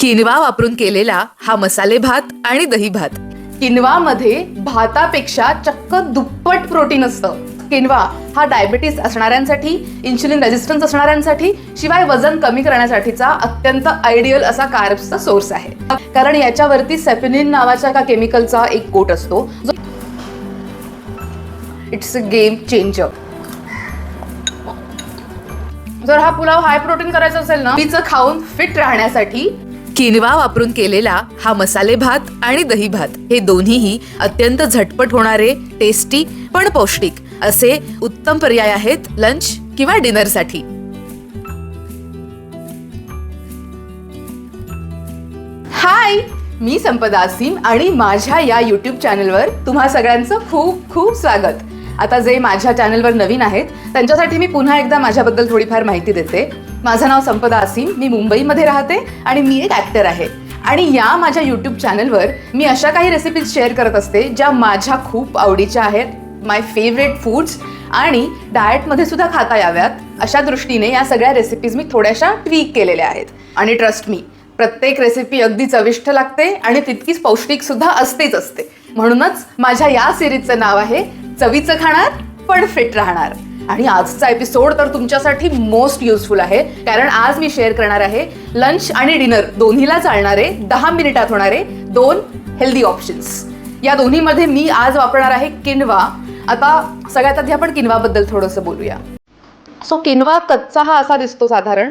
किनवा वापरून केलेला हा मसाले भात आणि दही भात. किनवामध्ये भातापेक्षा चक्क दुप्पट प्रोटीन असतं. किनवा हा डायबिटीस असणाऱ्यांसाठी इन्शुलिन रेजिस्टन्स असणाऱ्यांसाठी शिवाय वजन कमी करण्यासाठीचा अत्यंत आयडियल असा कार्ब्सचा सोर्स आहे. कारण याच्यावरती सेफिनिन नावाच्या एका केमिकलचा एक कोट असतो. जो इट्स अ गेम चेंजर जर हा पुलाव हाय प्रोटीन करायचा असेल ना तिचं खाऊन फिट राहण्यासाठी किनवा वापरून केलेला हा मसाले भात आणि दही भात हे दोन्हीही अत्यंत झटपट होणारे टेस्टी पण पौष्टिक असे उत्तम पर्याय आहेत लंच किंवा डिनरसाठी हाय मी संपदा सिम आणि माझ्या या यूट्यूब चॅनलवर तुम्हा सगळ्यांचं खूप खूप स्वागत. आता जे माझ्या चॅनलवर नवीन आहेत त्यांच्यासाठी मी पुन्हा एकदा माझ्याबद्दल थोडीफार माहिती देते. माझं नाव संपदा असीम मी मुंबईमध्ये राहते आणि मी एक ॲक्टर आहे. आणि या माझ्या यूट्यूब चॅनलवर मी अशा काही रेसिपीज शेअर करत असते ज्या माझ्या खूप आवडीच्या आहेत. माय फेवरेट फूड्स आणि डाएटमध्ये सुद्धा खाता याव्यात. अशा दृष्टीने या सगळ्या रेसिपीज मी थोड्याशा ट्वीक केलेल्या आहेत. आणि ट्रस्ट मी प्रत्येक रेसिपी अगदी चविष्ट लागते आणि तितकीच पौष्टिक सुद्धा असतेच असते. म्हणूनच माझ्या या सिरीजचं नाव आहे चवीचं खाणार पण फिट राहणार. आणि आजचा एपिसोड तर तुमच्यासाठी मोस्ट युजफुल आहे. कारण आज मी शेअर करणार आहे लंच आणि डिनर दोन्हीला चालणारे दहा मिनिटात होणारे दोन हेल्दी ऑप्शन्स या दोन्हीमध्ये मी आज वापरणार आहे किनवा आता सगळ्यात आधी आपण किनवाबद्दल थोडंसं बोलूया. सो किनवा कच्चा हा असा दिसतो साधारण.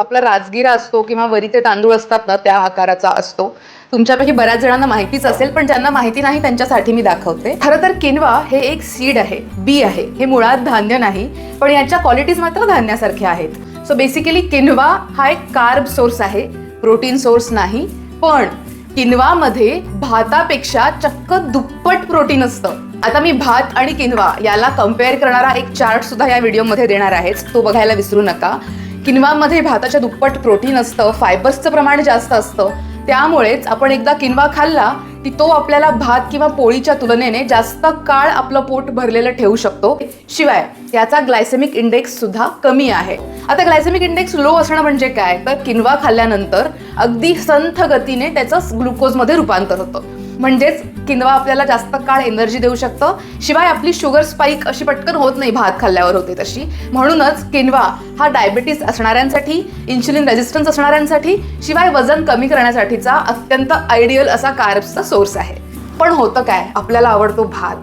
आपला राजगिरा असतो किंवा वरीचे तांदूळ असतात ना त्या आकाराचा असतो. तुमच्यापैकी बऱ्याच जणांना माहितीच असेल पण ज्यांना माहिती नाही त्यांच्यासाठी मी दाखवते. खरं तर किनवा हे एक सीड आहे बी आहे. हे मुळात धान्य नाही पण याच्या क्वालिटीज मात्र धान्यासारख्या आहेत. सो बेसिकली किनवा हा एक कार्ब सोर्स आहे प्रोटीन सोर्स नाही पण किनवामध्ये भातापेक्षा चक्क दुप्पट प्रोटीन असतं. आता मी भात आणि किनवा याला कंपेअर करणारा एक चार्ट सुद्धा या व्हिडिओमध्ये देणार आहेच. तो बघायला विसरू नका. किनवामध्ये भाताच्या दुप्पट प्रोटीन असतं फायबर्सचं प्रमाण जास्त असतं. त्यामुळेच आपण एकदा किनवा खाल्ला की तो आपल्याला भात किंवा पोळीच्या तुलनेने जास्त काळ आपलं पोट भरलेलं ठेवू शकतो. शिवाय याचा ग्लायसेमिक इंडेक्स सुद्धा कमी आहे. आता ग्लायसेमिक इंडेक्स लो असणं म्हणजे काय? तर किनवा खाल्ल्यानंतर अगदी संथ गतीने त्याचं ग्लुकोजमध्ये रूपांतर होतं. म्हणजेच किनवा आपल्याला जास्त काळ एनर्जी देऊ शकतं. शिवाय आपली शुगर स्पाईक अशी पटकन होत नाही भात खाल्ल्यावर होते तशी. म्हणूनच किनवा हा डायबिटीस असणाऱ्यांसाठी इन्शुलिन रेजिस्टन्स असणाऱ्यांसाठी शिवाय वजन कमी करण्यासाठीचा अत्यंत आयडियल असा कार्ब्सचा सोर्स आहे. पण होतं काय? आपल्याला आवडतो भात.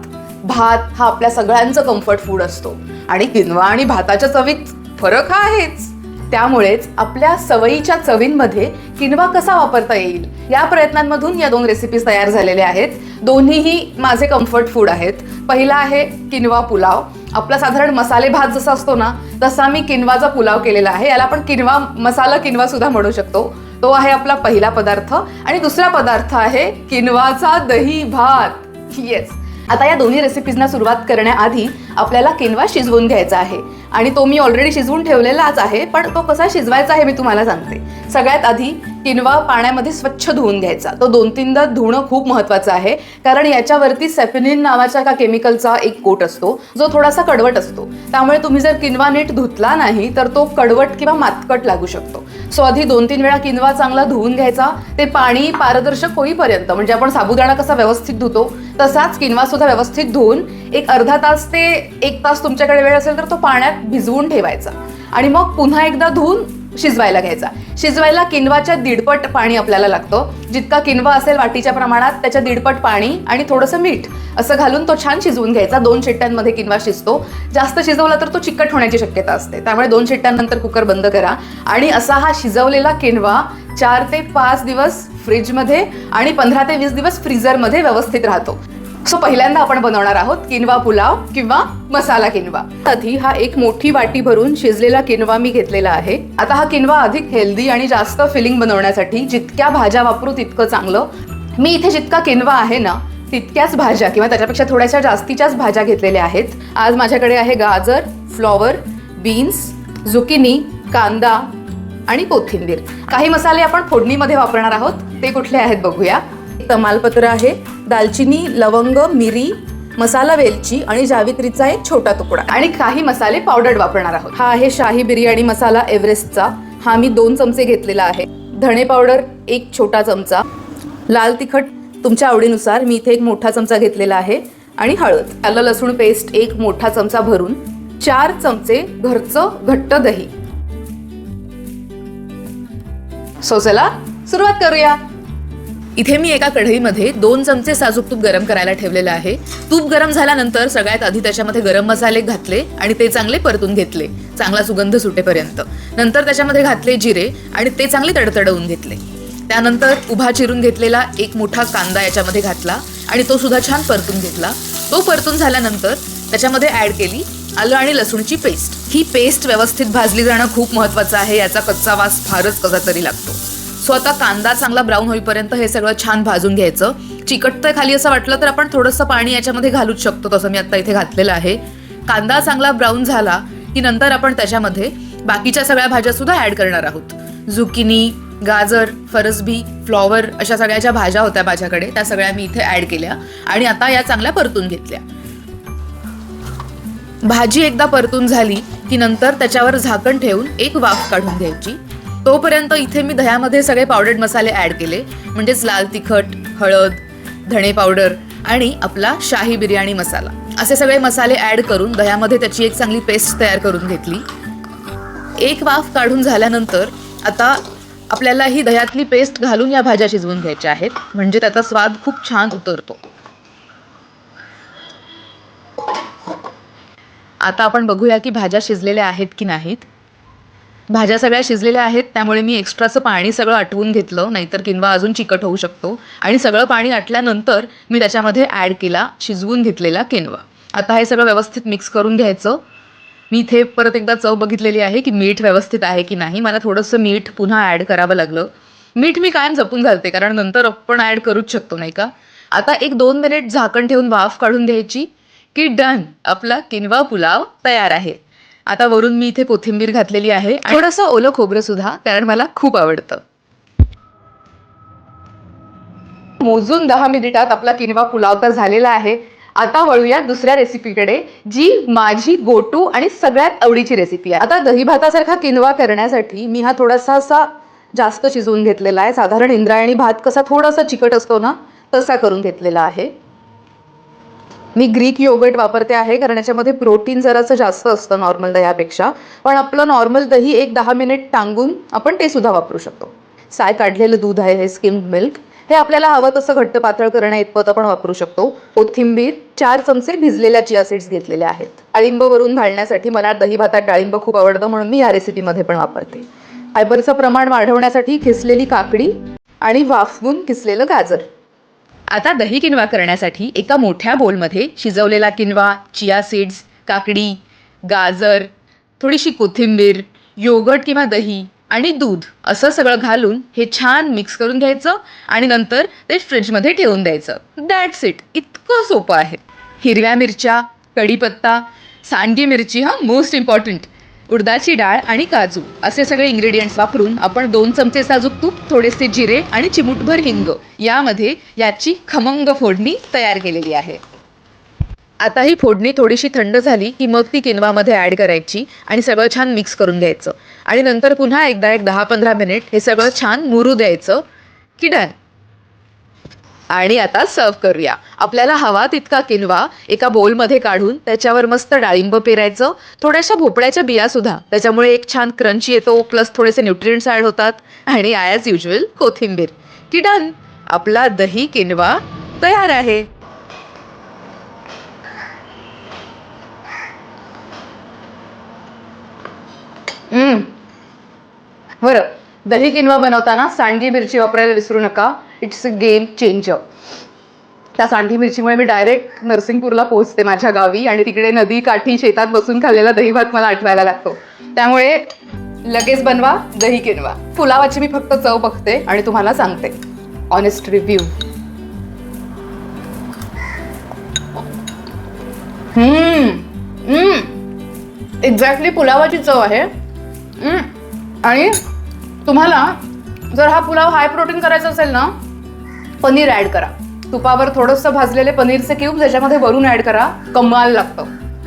भात हा आपल्या सगळ्यांचं कम्फर्ट फूड असतो. आणि किनवा आणि भाताच्या चवीत फरक हा आहेच त्यामुळेच आपल्या सवयीच्या चवींमध्ये किनवा कसा वापरता येईल या प्रयत्नांमधून या दोन रेसिपीज तयार झालेल्या आहेत. दोन्हीही माझे कम्फर्ट फूड आहेत. पहिला आहे किनवा पुलाव. आपला साधारण मसाले भात जसा असतो ना तसा मी किनवाचा पुलाव केलेला आहे. याला आपण किनवा मसाला किनवा सुद्धा म्हणू शकतो. तो आहे आपला पहिला पदार्थ. आणि दुसरा पदार्थ आहे किनवाचा दही भात. येस आता या दोन्ही रेसिपीजना सुरुवात करण्याआधी आपल्याला किनवा शिजवून घ्यायचा आहे. आणि तो मी ऑलरेडी शिजवून ठेवलेलाच आहे पण तो कसा शिजवायचा आहे मी तुम्हाला सांगते. सगळ्यात आधी किनवा पाण्यामध्ये स्वच्छ धुवून घ्यायचा. तो दोन तीनदा धुणं खूप महत्त्वाचं आहे. कारण याच्यावरती सेफिनिन नावाच्या का केमिकलचा एक कोट असतो. जो थोडासा कडवट असतो. त्यामुळे तुम्ही जर किनवा नीट धुतला नाही तर तो कडवट किंवा मातकट लागू शकतो. सो आधी दोन तीन वेळा किनवा चांगला धुवून घ्यायचा. ते पाणी पारदर्शक होईपर्यंत म्हणजे आपण साबुदाणा कसा व्यवस्थित धुतो तसाच किनवा सुद्धा व्यवस्थित धुवून एक अर्धा तास ते एक तास तुमच्याकडे वेळ असेल तर तो पाण्यात भिजवून ठेवायचा. आणि मग पुन्हा एकदा धुवून शिजवायला घ्यायचा. शिजवायला किनवाच्या दीडपट पाणी आपल्याला लागतो. जितका किनवा असेल वाटीच्या प्रमाणात त्याच्या दीडपट पाणी आणि थोडंसं मीठ असं घालून तो छान शिजवून घ्यायचा. दोन शिट्ट्यांमध्ये किनवा शिजतो. जास्त शिजवला तर तो चिकट होण्याची शक्यता असते. त्यामुळे दोन शिट्ट्यांनंतर कुकर बंद करा. आणि असा हा शिजवलेला किनवा चार ते पाच दिवस फ्रीजमध्ये आणि पंधरा ते वीस दिवस फ्रीझरमध्ये व्यवस्थित राहतो. सो पहिल्यांदा आपण बनवणार आहोत किनवा पुलाव किंवा मसाला किनवा. आधी हा एक मोठी वाटी भरून शिजलेला किनवा मी घेतलेला आहे. आता हा किनवा अधिक हेल्दी आणि जास्त फिलिंग बनवण्यासाठी जितक्या भाज्या वापरू तितकं चांगलं. मी इथे जितका किनवा आहे ना तितक्याच भाज्या किंवा त्याच्यापेक्षा थोड्याशा जास्तीच्याच भाज्या घेतलेल्या आहेत. आज माझ्याकडे आहे गाजर फ्लॉवर बीन्स झुकिनी कांदा आणि कोथिंबीर. काही मसाले आपण फोडणीमध्ये वापरणार आहोत. ते कुठले आहेत बघूया. तमालपत्र आहे. दालचिनी लवंग मिरी मसाला वेलची आणि जावित्रीचा एक छोटा तुकडा. आणि काही मसाले पावडर वापरणार आहोत. हा आहे शाही बिर्याणी मसाला एव्हरेस्टचा. हा मी दोन चमचे घेतलेला आहे. धणे पावडर एक छोटा चमचा. लाल तिखट तुमच्या आवडीनुसार मी इथे एक मोठा चमचा घेतलेला आहे. आणि हळद. आलं लसूण पेस्ट एक मोठा चमचा भरून चार चमचे घरचं घट्ट दही. सो चला सुरुवात करूया. इथे मी एका कढईमध्ये दोन चमचे साजूक तूप गरम करायला ठेवलेलं आहे. तूप गरम झाल्यानंतर सगळ्यात आधी त्याच्यामध्ये गरम मसाले घातले आणि ते चांगले परतून घेतले. चांगला सुगंध सुटेपर्यंत. नंतर त्याच्यामध्ये घातले जिरे आणि ते चांगले तडतडवून घेतले. त्यानंतर उभा चिरून घेतलेला एक मोठा कांदा याच्यामध्ये घातला आणि तो सुद्धा छान परतून घेतला. तो परतून झाल्यानंतर त्याच्यामध्ये ऍड केली आलं आणि लसूणची पेस्ट. ही पेस्ट व्यवस्थित भाजली जाणं खूप महत्वाचं आहे याचा कच्चा वास फारच कसा तरी लागतो. सो आता कांदा चांगला ब्राऊन होईपर्यंत हे सगळं छान भाजून घ्यायचं. चिकटतंय खाली असं वाटलं तर आपण थोडंसं पाणी याच्यामध्ये घालूच शकतो तसं मी आता इथे घातलेलं आहे. कांदा चांगला ब्राऊन झाला की नंतर आपण त्याच्यामध्ये बाकीच्या सगळ्या भाज्या सुद्धा ऍड करणार आहोत. झुकिनी गाजर फरसबी फ्लॉवर अशा सगळ्या ज्या भाज्या होत्या माझ्याकडे त्या सगळ्या मी इथे ऍड केल्या आणि आता या चांगल्या परतून घेतल्या. भाजी एकदा परतून झाली की नंतर त्याच्यावर झाकण ठेवून एक वाफ काढून घ्यायची. तोपर्यंत इथे मी दह्यामध्ये सगळे पावडर्ड मसाले ऍड केले. म्हणजेच लाल तिखट हळद धणे पावडर आणि आपला शाही बिर्याणी मसाला. असे सगळे मसाले ऍड करून दह्यामध्ये त्याची एक चांगली पेस्ट तयार करून घेतली. एक वाफ काढून झाल्यानंतर आता आपल्याला ही दह्यातली पेस्ट घालून या भाज्या शिजवून घ्यायच्या आहेत. म्हणजे त्याचा स्वाद खूप छान उतरतो. आता आपण बघूया की भाज्या शिजलेल्या आहेत की नाहीत. भाज्या सगळ्या शिजलेल्या आहेत त्यामुळे मी एक्स्ट्राचं पाणी सगळं आटवून घेतलं नाहीतर किंवा अजून चिकट होऊ शकतो. आणि सगळं पाणी आटल्यानंतर मी त्याच्यामध्ये ॲड केला शिजवून घेतलेला किनवा आता हे सगळं व्यवस्थित मिक्स करून घ्यायचं. मी इथे परत एकदा चव बघितलेली आहे की मीठ व्यवस्थित आहे की नाही. मला थोडंसं मीठ पुन्हा ॲड करावं लागलं. मीठ मी कायम जपून घालते कारण नंतर आपण ॲड करूच शकतो नाही का? आता एक दोन मिनिट झाकण ठेवून वाफ काढून घ्यायची की डन आपला किनवा पुलाव तयार आहे. आता वरून मी इथे कोथिंबीर घातलेली आहे थोडंसं ओलं खोबरं सुद्धा कारण मला खूप आवडतं. मोजून दहा मिनिटात आपला किनवा पुलाव तर झालेला आहे. आता वळूया दुसऱ्या रेसिपीकडे जी माझी गोटू आणि सगळ्यात आवडीची रेसिपी आहे. आता दही भातासारखा किनवा करण्यासाठी मी हा थोडासा असा जास्त शिजवून घेतलेला आहे. साधारण इंद्रायणी भात कसा थोडासा चिकट असतो ना तसा करून घेतलेला आहे. मी ग्रीक योगर्ट वापरते आहे कारण याच्यामध्ये प्रोटीन जरासं जास्त असतं नॉर्मल दह्यापेक्षा. पण आपलं नॉर्मल दही एक दहा मिनिट टांगून आपण ते सुद्धा वापरू शकतो. साय काढलेलं दूध आहे हे स्किम्ड मिल्क. हे आपल्याला हवं तसं घट्ट पातळ करण्या इतपत आपण वापरू शकतो. कोथिंबीर चार चमचे भिजलेल्या चिया सीड्स घेतलेले आहेत. डाळिंब वरून घालण्यासाठी मला दही भातात डाळिंब खूप आवडतं म्हणून मी या रेसिपीमध्ये पण वापरते. फायबरचं प्रमाण वाढवण्यासाठी खिसलेली काकडी आणि वाफवून किसलेलं गाजर. आता दही किनवा करण्यासाठी एका मोठ्या बोलमध्ये शिजवलेला किनवा चिया सीड्स काकडी गाजर थोडीशी कोथिंबीर योगर्ट किंवा दही आणि दूध असं सगळं घालून हे छान मिक्स करून घ्यायचं आणि नंतर ते फ्रीजमध्ये ठेवून द्यायचं. दॅट्स इट इतकं सोपं आहे. हिरव्या मिरच्या कढीपत्ता सांडगी मिरची हा मोस्ट इम्पॉर्टंट उडदाची डाळ आणि काजू असे सगळे इंग्रेडियंट्स वापरून आपण दोन चमचे साजूक तूप थोडेसे जिरे आणि चिमूटभर हिंग यामध्ये याची खमंग फोडणी तयार केलेली आहे. आता ही फोडणी थोडीशी थंड झाली की मग ती किनवामध्ये ॲड करायची आणि सगळं छान मिक्स करून घ्यायचं. आणि नंतर पुन्हा एकदा एक दहा पंधरा मिनिट हे सगळं छान मुरू द्यायचं की डन आणि आता सर्व करूया. आपल्याला हवा तितका किनवा एका बोलमध्ये काढून त्याच्यावर मस्त डाळिंब पेरायचं. थोड्याशा भोपळ्याच्या बिया सुद्धा. त्याच्यामुळे एक छान क्रंची येतो प्लस थोडेसे न्यूट्रियंट्स ॲड होतात. आणि ॲज युजल कोथिंबीर. की डन आपला दही किनवा तयार आहे. हम्म. बरं. दही किनवा बनवताना सांडगी मिरची वापरायला विसरू नका. इट्स अ गेम चेंजर त्या सांठी मिरचीमुळे मी डायरेक्ट नरसिंगपूरला पोहोचते माझ्या गावी आणि तिकडे नदी काठी शेतात बसून खाल्लेला दही भात मला आठवायला लागतो. त्यामुळे लगेच बनवा दही किनवा पुलावाची मी फक्त चव बघते आणि तुम्हाला सांगते. ऑनेस्ट रिव्ह्यू एक्झॅक्टली पुलावाची चव आहे. आणि तुम्हाला जर हा पुलाव हाय प्रोटीन करायचा असेल ना पनीर ॲड करा. तुपावर थोडंसं भाजलेले पनीरचे क्यूब त्याच्यामध्ये वरून ऍड करा. कमाल लागतं.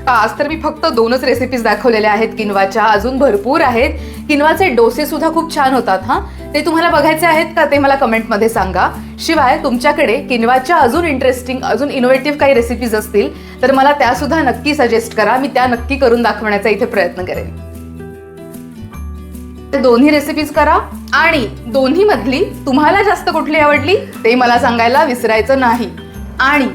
आज तर मी फक्त दोनच रेसिपीज दाखवलेल्या आहेत किनवाच्या. अजून भरपूर आहेत. किनवाचे डोसे सुद्धा खूप छान होतात हा. ते तुम्हाला बघायचे आहेत का ते मला कमेंटमध्ये सांगा. शिवाय तुमच्याकडे किनवाच्या अजून इंटरेस्टिंग अजून इनोव्हेटिव्ह काही रेसिपीज असतील तर मला त्यासुद्धा नक्की सजेस्ट करा. मी त्या नक्की करून दाखवण्याचा इथे प्रयत्न करेन. ते दोन्ही रेसिपीज करा आणि दोन्ही मधली तुम्हाला जास्त कुठली आवडली ते मला सांगायला विसरायचं नाही. आणि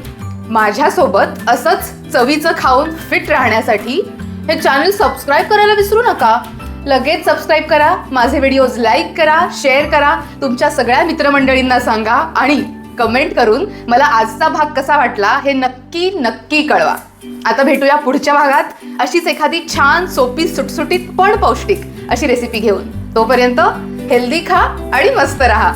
माझ्यासोबत असंच चवीचं खाऊन फिट राहण्यासाठी हे चॅनल सबस्क्राईब करायला विसरू नका. लगेच सबस्क्राईब करा माझे व्हिडिओज लाईक करा शेअर करा तुमच्या सगळ्या मित्रमंडळींना सांगा आणि कमेंट करून मला आजचा भाग कसा वाटला हे नक्की नक्की कळवा. आता भेटूया पुढच्या भागात. अशीच एखादी छान सोपी सुटसुटीत पण पौष्टिक अशी रेसिपी घेऊन. तोपर्यंत हेल्दी खा आणि मस्त राहा.